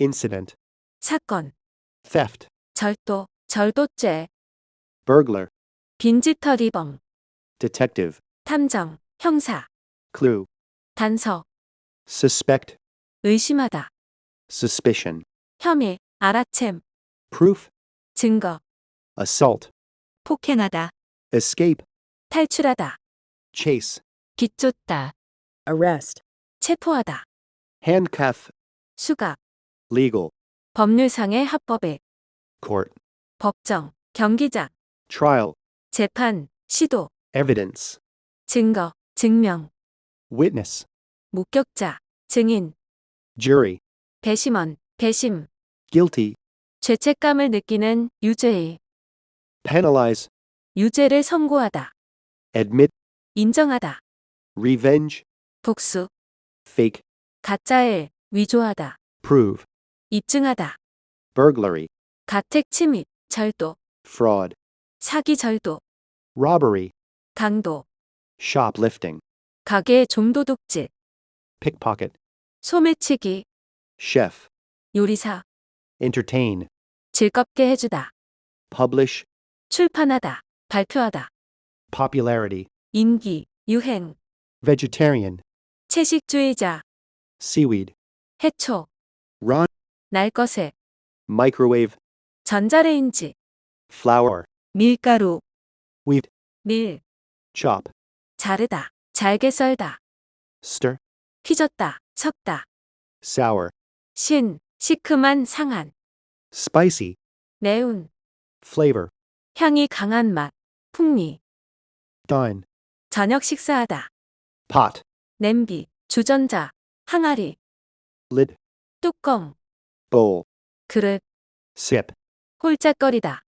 incident, 사건, theft, 절도, 절도죄, burglar, 빈지털이범, detective, 탐정, 형사, clue, 단서, suspect, 의심하다, suspicion, 혐의, 알아챔, proof, 증거, assault, 폭행하다, escape, 탈출하다, chase, 비쫓다, arrest, 체포하다, handcuff, 수갑, legal, 법률상의 합법에, court, 법정, 경기장, trial, 재판, 시도, evidence, 증거, 증명, witness, 목격자, 증인, jury, 배심원, 배심, guilty, 죄책감을 느끼는 유죄의, penalize, 유죄를 선고하다, admit, 인정하다, revenge, 복수, fake, 가짜일, 위조하다, prove, 입증하다, burglary, 가택 침입, 절도, fraud, 사기 절도, robbery, 강도, shoplifting, 가게 좀도둑질, pickpocket, 소매치기, chef, 요리사, entertain, 즐겁게 해주다, publish, 출판하다, 발표하다, popularity, 인기, 유행, vegetarian, 채식주의자, seaweed, 해초, run, 날 것에, microwave, 전자레인지, flour, 밀가루, wheat, 밀, chop, 자르다, 잘게 썰다, stir, 휘젓다, 섞다, sour, 신, 시큼한 상한, spicy, 매운, flavor, 향이 강한 맛, 풍미, dine, 저녁 식사하다, pot, 냄비, 주전자, 항아리, lid, 뚜껑, bowl, 그릇, sip, 홀짝거리다,